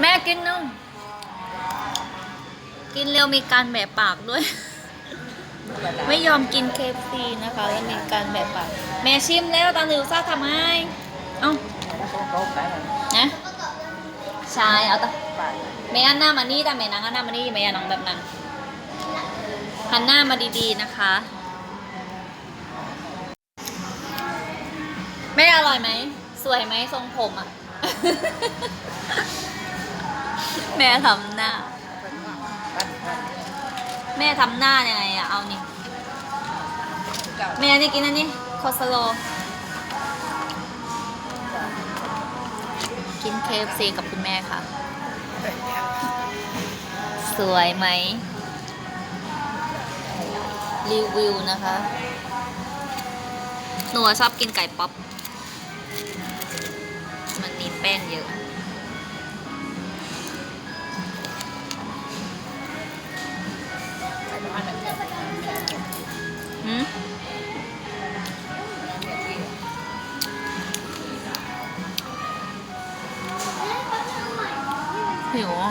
แม่กินนึงกินเร็วมีการแบะปากด้วย ไม่ยอมกินเคฟซีนะคะแล้วมีการแบะปาก แม่ชิมแล้วตาหนิวซ่าทำไมเอ้านะใช่เอาตาแม่อันหน้ามานี่แต่แม่นางอันหน้ามานี่แม่นางแบบนั้นหันหน้ามาดีๆนะคะ แม่อร่อยไหม สวยไหมทรงผมอะแม่ทำหน้า แม่ทำหน้ายังไงอะเอานี่ แม่นี่กินอันนี้โคสโล กินเคฟซีกับคุณแม่ค่ะ สวยไหม รีวิวนะคะ หนูชอบกินไก่ป๊อป มันมีแป้งเยอะ หิวอะ